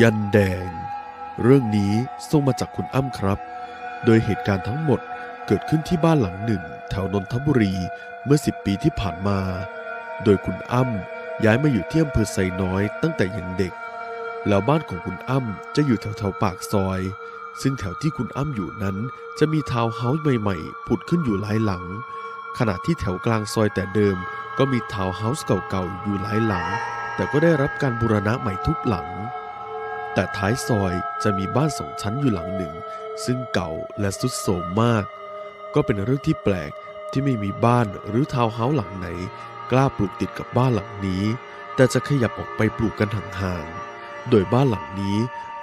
ยันแดง เรื่องนี้ส่งมาจากคุณอ้ำครับ โดยเหตุการณ์ทั้งหมดเกิดขึ้นที่บ้านหลังหนึ่ง แถวนนทบุรีเมื่อ 10 ปีที่ผ่านมา โดยคุณอ้ำย้ายมาอยู่ที่อำเภอไซน้อยตั้งแต่ยังเด็ก แล้วบ้านของคุณอ้ำจะอยู่แถวๆปากซอย ซึ่งแถวที่คุณอ้ำอยู่นั้น จะมีทาวน์เฮาส์ใหม่ๆ ผุดขึ้นอยู่หลายหลัง ขณะที่แถวกลางซอยแต่เดิม ก็มีทาวน์เฮาส์เก่าๆอยู่หลายหลัง แต่ก็ได้รับการบูรณะใหม่ทุกหลัง แต่ท้ายซอยจะมีบ้านสองชั้นอยู่หลังหนึ่ง ซึ่งเก่าและสุดโทรมมาก ก็เป็นเรื่องที่แปลกที่ไม่มีบ้านหรือทาวน์เฮาส์หลังไหน กล้าปลูกติดกับบ้านหลังนี้ แต่จะขยับออกไปปลูกกันห่างๆโดยบ้านหลังนี้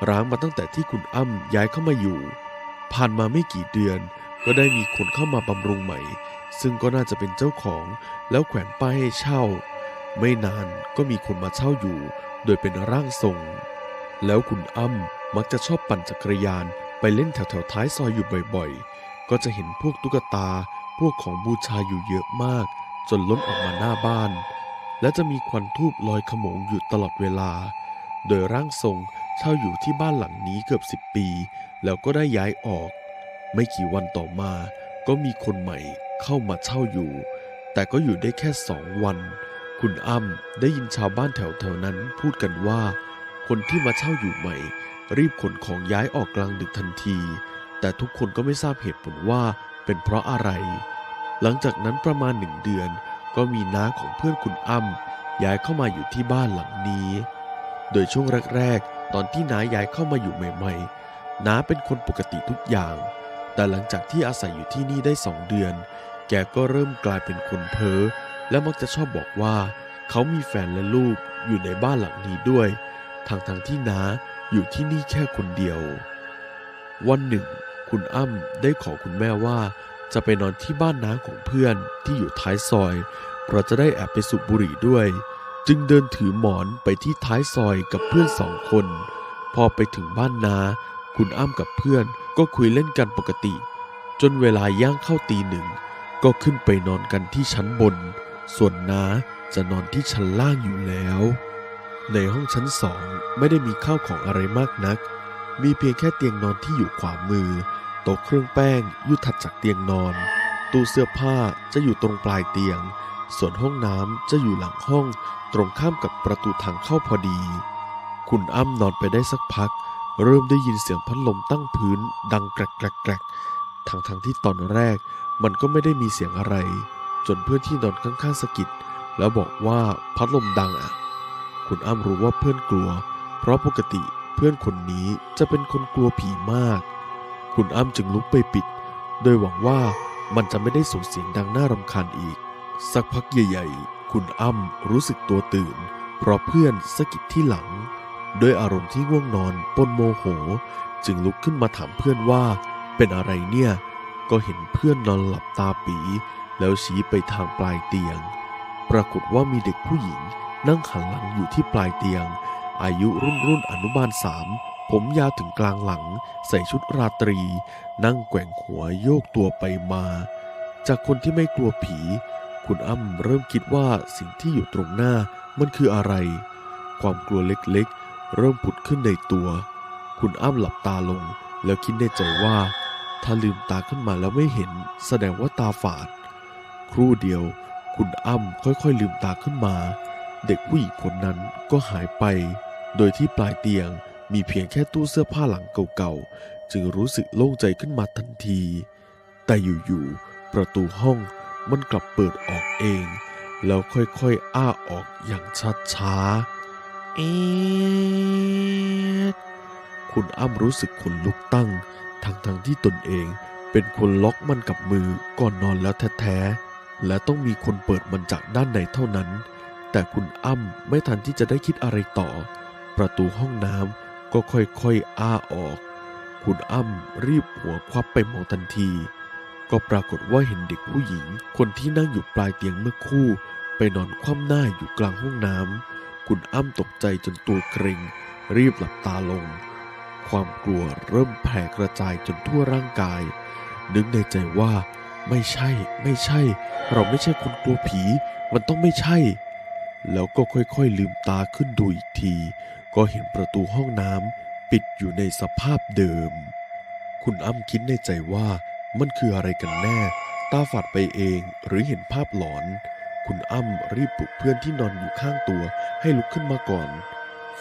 ร้างมาตั้งแต่ที่คุณอ้ำย้ายเข้ามาอยู่ ผ่านมาไม่กี่เดือน ก็ได้มีคนเข้ามาบำรุงใหม่ ซึ่งก็น่าจะเป็นเจ้าของแล้วแขวนป้ายให้เช่า ไม่นานก็มีคนมาเช่าอยู่ โดยเป็นร่างทรง แล้วคุณอ้ำมักจะชอบปั่นจักรยานไปเล่นแถวๆท้ายซอยอยู่บ่อยๆ ก็จะเห็นพวกตุ๊กตา พวกของบูชาอยู่เยอะมาก จนล้นออกมาหน้าบ้าน และจะมีควันทูบลอยขโมงอยู่ตลอดเวลา โดยร่างทรงเช่าอยู่ที่บ้านหลังนี้เกือบสิบปี แล้วก็ได้ย้ายออก ไม่กี่วันต่อมา ก็มีคนใหม่เข้ามาเช่าอยู่ แต่ก็อยู่ได้แค่สองวัน คุณอ้ำได้ยินชาวบ้านแถวๆนั้นพูดกันว่า คนที่มาเช่าอยู่ใหม่ รีบขนของย้ายออกกลางดึกทันที แต่ทุกคนก็ไม่ทราบเหตุผลว่าเป็นเพราะอะไร หลังจากนั้นประมาณหนึ่งเดือน ก็มีน้าของเพื่อนคุณอ้ำย้ายเข้ามาอยู่ที่บ้านหลังนี้ โดยช่วงแรกๆ ตอนที่น้าย้ายเข้ามาอยู่ใหม่ ๆ น้าเป็นคนปกติทุกอย่าง แต่หลังจากที่อาศัยอยู่ที่นี่ได้สองเดือน แกก็เริ่มกลายเป็นคนเพ้อและมักจะชอบบอกว่า เขามีแฟนและลูกอยู่ในบ้านหลังนี้ด้วย ทั้งทงที่น้าอยู่ที่นี่แค่คนเดียว วันหนึ่ง คุณอ้ำได้ขอคุณแม่ว่า จะไปนอนที่บ้านน้าของเพื่อนที่อยู่ท้ายซอย เพราะจะได้แอบไปสูบบุหรี่ด้วย จึงเดินถือหมอนไปที่ท้ายซอยกับเพื่อนสองคน พอไปถึงบ้านนาคุณอ้ำกับเพื่อนก็คุยเล่นกันปกติ จนเวลาย่างเข้าตีหนึ่ง ก็ขึ้นไปนอนกันที่ชั้นบน ส่วนน้าจะนอนที่ชั้นล่างอยู่แล้ว ในห้องชั้นสองไม่ได้มีข้าวของอะไรมากนัก มีเพียงแค่เตียงนอนที่อยู่ขวามือ โต๊ะเครื่องแป้งอยู่ถัดจากเตียงนอน ตู้เสื้อผ้าจะอยู่ตรงปลายเตียง ส่วนห้องน้ำจะอยู่หลังห้องตรงข้ามกับประตูทางเข้าพอดี คุณอ้ำนอนไปได้สักพัก เริ่มได้ยินเสียงพัดลมตั้งพื้น ดังแกรกแกรกแกรกทั้งทั้งที่ตอนแรกมันก็ไม่ได้มีเสียงอะไร จนเพื่อนที่นอนข้างๆสะกิดแล้วบอกว่าพัดลมดังอะ คุณอ้ำรู้ว่าเพื่อนกลัว เพราะปกติเพื่อนคนนี้จะเป็นคนกลัวผีมาก คุณอ้ำจึงลุกไปปิด โดยหวังว่ามันจะไม่ได้ส่งเสียงดังน่ารำคาญอีก สักพักใหญ่ๆ คุณอ้ำรู้สึกตัวตื่น เพราะเพื่อนสะกิดที่หลัง ด้วยอารมณ์ที่ง่วงนอนปนโมโห จึงลุกขึ้นมาถามเพื่อนว่าเป็นอะไรเนี่ย ก็เห็นเพื่อนนอนหลับตาปี แล้วชี้ไปทางปลายเตียง ปรากฏว่ามีเด็กผู้หญิง นั่งหันหลังอยู่ที่ปลายเตียง อายุรุ่นรุ่นอนุบาลสามผมยาวถึงกลางหลัง ใส่ชุดราตรี นั่งแกว่งหัวโยกตัวไปมา จากคนที่ไม่กลัวผี คุณอ้ำเริ่มคิดว่าสิ่งที่อยู่ตรงหน้ามันคืออะไร ความกลัวเล็กๆ เริ่มผุดขึ้นในตัว คุณอ้ำหลับตาลง แล้วคิดในใจว่า ถ้าลืมตาขึ้นมาแล้วไม่เห็น แสดงว่าตาฝาด ครู่เดียว คุณอ้ำค่อยๆ ลืมตาขึ้นมา เด็กผู้หญิงคนนั้นก็หายไป โดยที่ปลายเตียงมีเพียงแค่ตู้เสื้อผ้าหลังเก่าๆ จึงรู้สึกโล่งใจขึ้นมาทันที แต่อยู่ๆ ประตูห้องมันกลับเปิดออกเอง แล้วค่อยๆ อ้าออกอย่างช้าๆ เอ็ดคุณอ้ำรู้สึกขนลุกตั้ง ทั้งๆ ที่ตนเองเป็นคนล็อกมันกับมือก่อนนอนแล้วแท้ๆ และต้องมีคนเปิดมันจากด้านในเท่านั้น แต่คุณอ้ำไม่ทันที่จะได้คิดอะไรต่อ ประตูห้องน้ำก็ค่อยๆ อ้าออก คุณอ้ำรีบหัวควับไปมองทันที ก็ปรากฏว่าเห็นเด็กผู้หญิง คนที่นั่งอยู่ปลายเตียงเมื่อคู่ ไปนอนคว่ำหน้าอยู่กลางห้องน้ำคุณอ้ำตกใจจนตัวเกร็ง รีบหลับตาลง ความกลัวเริ่มแผ่กระจายจนทั่วร่างกาย นึกในใจว่า ไม่ใช่ ไม่ใช่ เราไม่ใช่คนกลัวผี มันต้องไม่ใช่ แล้วก็ค่อยๆลืมตาขึ้นดูอีกที ก็เห็นประตูห้องน้ำปิดอยู่ในสภาพเดิม คุณอ้ำคิดในใจว่ามันคืออะไรกันแน่ ตาฝาดไปเองหรือเห็นภาพหลอน คุณอ้ำรีบปลุกเพื่อนที่นอนอยู่ข้างตัวให้ลุกขึ้นมาก่อน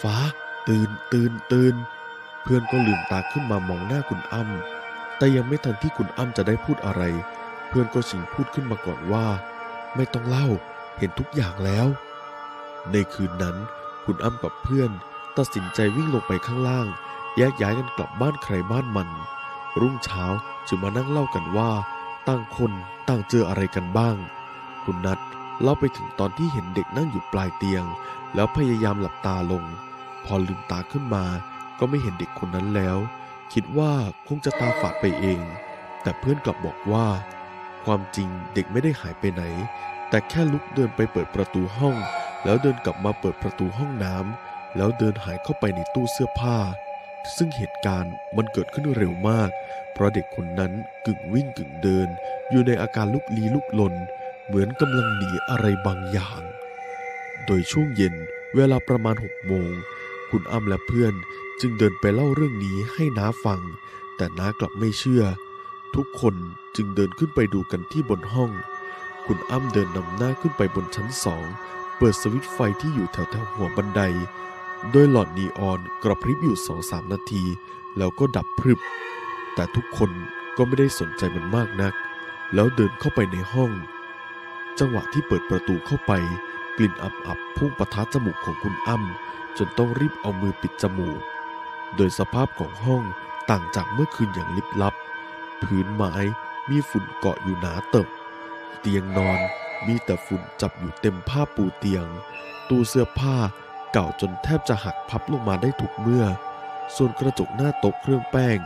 ฟ้า ตื่นตื่นตื่นเพื่อนก็ลืมตาขึ้นมามองหน้าคุณอ้ำแต่ยังไม่ทันที่คุณอ้ำจะได้พูดอะไร เพื่อนก็ชิงพูดขึ้นมาก่อนว่า ไม่ต้องเล่า เห็นทุกอย่างแล้ว ในคืนนั้น คุณอ้ำกับเพื่อน ตัดสินใจวิ่งลงไปข้างล่าง แยกย้ายกันกลับบ้านใครบ้านมัน รุ่งเช้าจึงมานั่งเล่ากันว่า ต่างคนต่างเจออะไรกันบ้าง คุณนัทเล่าไปถึงตอนที่เห็นเด็กนั่งอยู่ปลายเตียง แล้วพยายามหลับตาลง พอลืมตาขึ้นมา ก็ไม่เห็นเด็กคนนั้นแล้ว คิดว่าคงจะตาฝาดไปเอง แต่เพื่อนกลับบอกว่า ความจริงเด็กไม่ได้หายไปไหน แต่แค่ลุกเดินไปเปิดประตูห้อง แล้วเดินกลับมาเปิดประตูห้องน้ำแล้วเดินหายเข้าไปในตู้เสื้อผ้า ซึ่งเหตุการณ์มันเกิดขึ้นเร็วมาก เพราะเด็กคนนั้นกึ่งวิ่งกึ่งเดิน อยู่ในอาการลุกลี้ลุกลน เหมือนกำลังหนีอะไรบางอย่าง โดยช่วงเย็นเวลาประมาณหกโมง คุณอ้ำและเพื่อนจึงเดินไปเล่าเรื่องนี้ให้น้าฟัง แต่น้ากลับไม่เชื่อ ทุกคนจึงเดินขึ้นไปดูกันที่บนห้อง คุณอ้ำเดินนำหน้าขึ้นไปบนชั้นสอง เปิดสวิตช์ไฟที่อยู่แถวๆหัวบันได โดยหลอดนีออนกระพริบอยู่สองสามนาที แล้วก็ดับพรึบ แต่ทุกคนก็ไม่ได้สนใจมันมากนัก แล้วเดินเข้าไปในห้อง จังหวะที่เปิดประตูเข้าไป กลิ่นอับๆพุ่งปะทะจมูกของคุณอ้ำจนต้องรีบเอามือปิดจมูก โดยสภาพของห้องต่างจากเมื่อคืนอย่างลิบลับ พื้นไม้มีฝุ่นเกาะอยู่หนาเติบ เตียงนอน มีแต่ฝุ่นจับอยู่เต็มผ้าปูเตียง ตู้เสื้อผ้าเก่าจนแทบจะหักพับลงมาได้ทุกเมื่อ ส่วนกระจกหน้าโต๊ะเครื่องแป้ง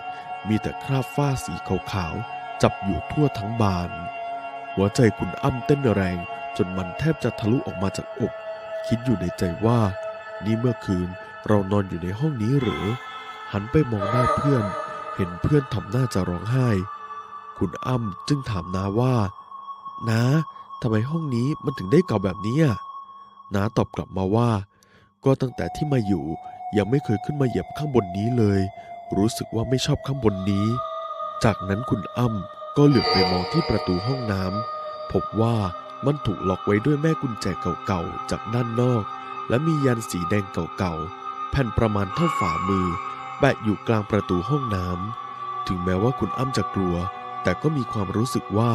มีแต่คราบฝ้าสีขาวๆ จับอยู่ทั่วทั้งบาน หัวใจคุณอ้ำเต้นแรงจนมันแทบจะทะลุออกมาจากอก คิดอยู่ในใจว่า นี่เมื่อคืนเรานอนอยู่ในห้องนี้หรือ หันไปมองหน้าเพื่อน เห็นเพื่อนทำหน้าจะร้องไห้ คุณอ้ำจึงถามนาว่านา ทำไมห้องนี้มันถึงได้เก่าแบบนี้อะน้าตอบกลับมาว่า ก็ตั้งแต่ที่มาอยู่ยังไม่เคยขึ้นมาเหยียบข้างบนนี้เลย รู้สึกว่าไม่ชอบข้างบนนี้ จากนั้นคุณอ้ำก็เหลือบไปมองที่ประตูห้องน้ำพบว่ามันถูกล็อกไว้ด้วยแม่กุญแจเก่าๆจากด้านนอก และมียันสีแดงเก่าๆแผ่นประมาณเท่าฝ่ามือ แปะอยู่กลางประตูห้องน้ำถึงแม้ว่าคุณอ้ำจะกลัว แต่ก็มีความรู้สึกว่า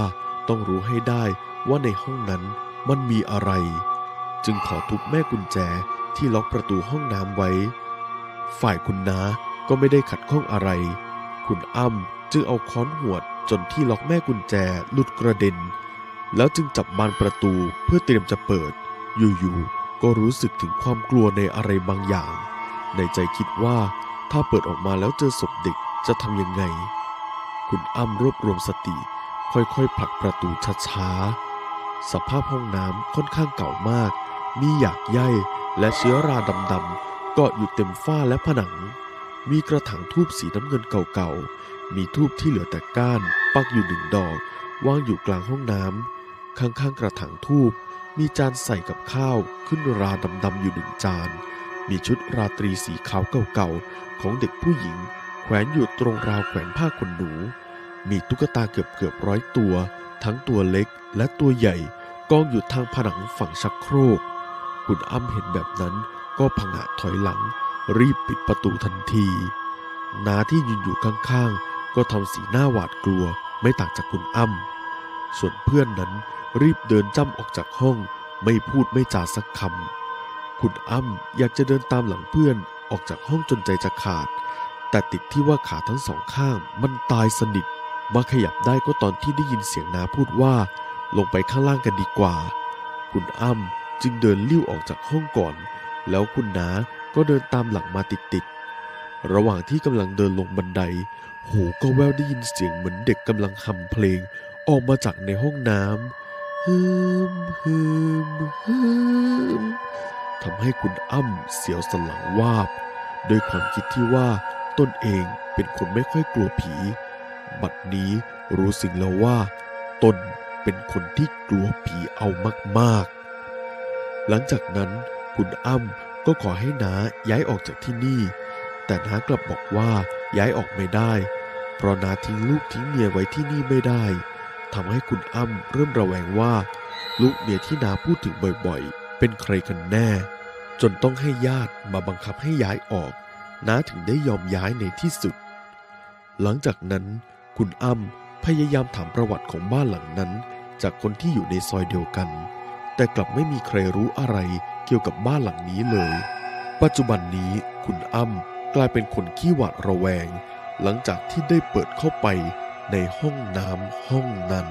ต้องรู้ให้ได้ว่าในห้องนั้นมันมีอะไร จึงขอทุบแม่กุญแจที่ล็อกประตูห้องน้ำไว้ ฝ่ายคุณน้าก็ไม่ได้ขัดข้องอะไร คุณอ้ำจึงเอาค้อนหวดจนที่ล็อกแม่กุญแจหลุดกระเด็น แล้วจึงจับบานประตูเพื่อเตรียมจะเปิด อยู่ๆ ก็รู้สึกถึงความกลัวในอะไรบางอย่าง ในใจคิดว่าถ้าเปิดออกมาแล้วเจอศพเด็กจะทำยังไง คุณอ้ำรวบรวมสติ ค่อยๆผลักประตูช้าๆ สภาพห้องน้ำค่อนข้างเก่ามาก มีหยากใยและเชื้อราดำๆเกาะอยู่เต็มฝ้าและผนัง มีกระถางทูบสีน้ำเงินเก่าๆ มีทูบที่เหลือแต่ก้าน ปักอยู่หนึ่งดอก วางอยู่กลางห้องน้ำข้างๆกระถางทูบมีจานใส่กับข้าวขึ้นราดำๆอยู่หนึ่งจาน มีชุดราตรีสีขาวเก่าๆ ของเด็กผู้หญิง แขวนอยู่ตรงราวแขวนผ้าขนหนู มีตุ๊กตาเกือบเกือบๆร้อยตัว ทั้งตัวเล็กและตัวใหญ่กองอยู่ทางผนังฝั่งชักโครก คุณอ้ำเห็นแบบนั้นก็พังะถอยหลัง รีบปิดประตูทันทีนาที่ยืนอยู่ข้างๆ ก็ทำสีหน้าหวาดกลัวไม่ต่างจากคุณอ้ำส่วนเพื่อนนั้นรีบเดินจ้ำออกจากห้อง ไม่พูดไม่จาสักคำคุณอ้ำอยากจะเดินตามหลังเพื่อนออกจากห้องจนใจจะขาด แต่ติดที่ว่าขาทั้งสองข้างมันตายสนิท มาขยับได้ก็ตอนที่ได้ยินเสียงนาพูดว่า ลงไปข้างล่างกันดีกว่า คุณอ้ำจึงเดินลิ้วออกจากห้องก่อน แล้วคุณนาก็เดินตามหลังมาติดๆ ระหว่างที่กำลังเดินลงบันได หูก็แววได้ยินเสียงเหมือนเด็กกำลังฮัมเพลง ออกมาจากในห้องน้ำฮึมฮึมฮึมทำให้คุณอ้ำเสียวสนหลังวาบ โดยความคิดที่ว่าตนเองเป็นคนไม่ค่อยกลัวผี บัดนี้รู้สึกแล้วว่า ตนเป็นคนที่กลัวผีเอามากๆ หลังจากนั้นคุณอ้ำก็ก็ขอให้น้าย้ายออกจากที่นี่ แต่น้ากลับบอกว่าย้ายออกไม่ได้ เพราะน้าทิ้งลูกทิ้งเมียไว้ที่นี่ไม่ได้ทำให้คุณอ้ำเริ่มระแวงว่า ลูกเมียที่น้าพูดถึงบ่อยๆ เป็นใครกันแน่ จนต้องให้ญาติมาบังคับให้ย้ายออกน้าถึงได้ยอมย้ายในที่สุด หลังจากนั้น คุณอ้ำพยายามถามประวัติของบ้านหลังนั้น จากคนที่อยู่ในซอยเดียวกัน แต่กลับไม่มีใครรู้อะไรเกี่ยวกับบ้านหลังนี้เลย ปัจจุบันนี้คุณอ้ำกลายเป็นคนขี้หวาดระแวง หลังจากที่ได้เปิดเข้าไปในห้องน้ำห้องนั้น